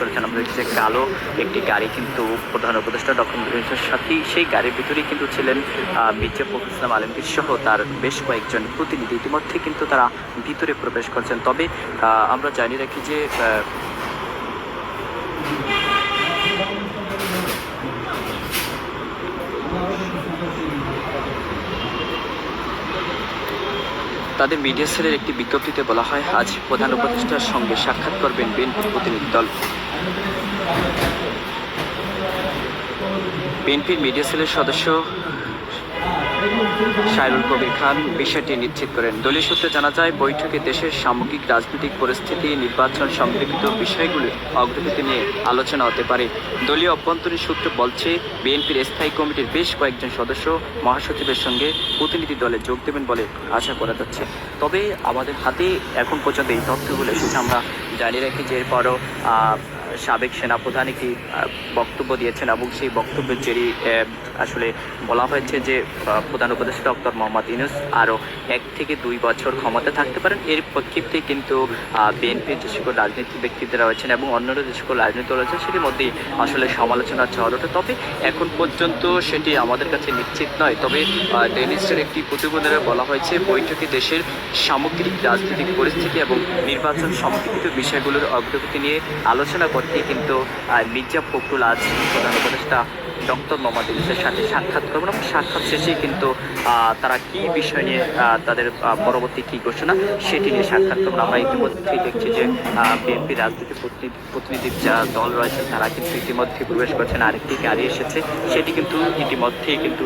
করেছেন আমরা কালো একটি গাড়ি কিন্তু প্রধান উপদেষ্টা ডক্টর মুজিবুর সাথে সেই গাড়ির ভিতরেই কিন্তু ছিলেন মির্জা ফখরুল ইসলাম আলমগীর সহ তার বেশ কয়েকজন প্রতিনিধি। ইতিমধ্যে কিন্তু তারা ভিতরে প্রবেশ করছেন। তবে আমরা জানি রাখি যে তাদের মিডিয়া সেলের একটি বিজ্ঞপ্তিতে বলা হয়, আজ প্রধান উপদেষ্টার সঙ্গে সাক্ষাৎ করবেন বিএনপির প্রতিনিধি দল। বিএনপির মিডিয়া সেলের সদস্য শাহরুল কবির খান বিষয়টি নিশ্চিত করেন। দলীয় সূত্রে জানা যায়, বৈঠকে দেশের সামগ্রিক রাজনৈতিক পরিস্থিতি, নির্বাচন সম্পর্কিত বিষয়গুলি অগ্রগতি নিয়ে আলোচনা হতে পারে। দলীয় অভ্যন্তরীণ সূত্র বলছে, বিএনপির স্থায়ী কমিটির বেশ কয়েকজন সদস্য মহাসচিবের সঙ্গে প্রতিনিধি দলে যোগ দেবেন বলে আশা করা যাচ্ছে। তবে আমাদের হাতে এখন পর্যন্ত এই তথ্যগুলো এসেছে আমরা জানিয়ে রাখি যে এরপরও সাবেক সেনাপ্রধান একটি বক্তব্য দিয়েছেন এবং সেই বক্তব্যের জেরি আসলে বলা হয়েছে যে প্রধান উপদেষ্টা ডক্টর মোহাম্মদ ইনুস আরও এক থেকে দুই বছর ক্ষমতা থাকতে পারেন। এর প্রেক্ষিপ্তে কিন্তু বিএনপির যে সকল রাজনৈতিক ব্যক্তিরা রয়েছেন এবং অন্যান্য যে সকল রাজনীতি রয়েছে সেটির মধ্যেই আসলে সমালোচনার ঝড় ওঠে। তবে এখন পর্যন্ত সেটি আমাদের কাছে নিশ্চিত নয়। তবে ডেনিসের একটি প্রতিবেদনে বলা হয়েছে, বৈঠকে দেশের সামগ্রিক রাজনৈতিক পরিস্থিতি এবং নির্বাচন সম্পর্কিত বিষয়গুলোর অগ্রগতি নিয়ে আলোচনা করতে কিন্তু মির্জা ফখরুল আজ প্রধান উপদেষ্টা ডক্টর মোহাম্মদ ইউনুসের সাথে সাক্ষাৎ করবেন এবং সাক্ষাৎ শেষেই কিন্তু তারা কি বিষয় নিয়ে তাদের পরবর্তী কি ঘোষণা সেটি নিয়ে সাক্ষাৎ করবেন। আমরা ইতিমধ্যেই দেখছি যে বিএনপি প্রতিনিধি প্রতিনিধির যা দল রয়েছে তারা কিন্তু ইতিমধ্যে প্রবেশ করছেন। আরেকটি গাড়ি এসেছে, সেটি কিন্তু ইতিমধ্যেই কিন্তু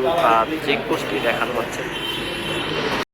চেক পোস্টে দেখানো হচ্ছে।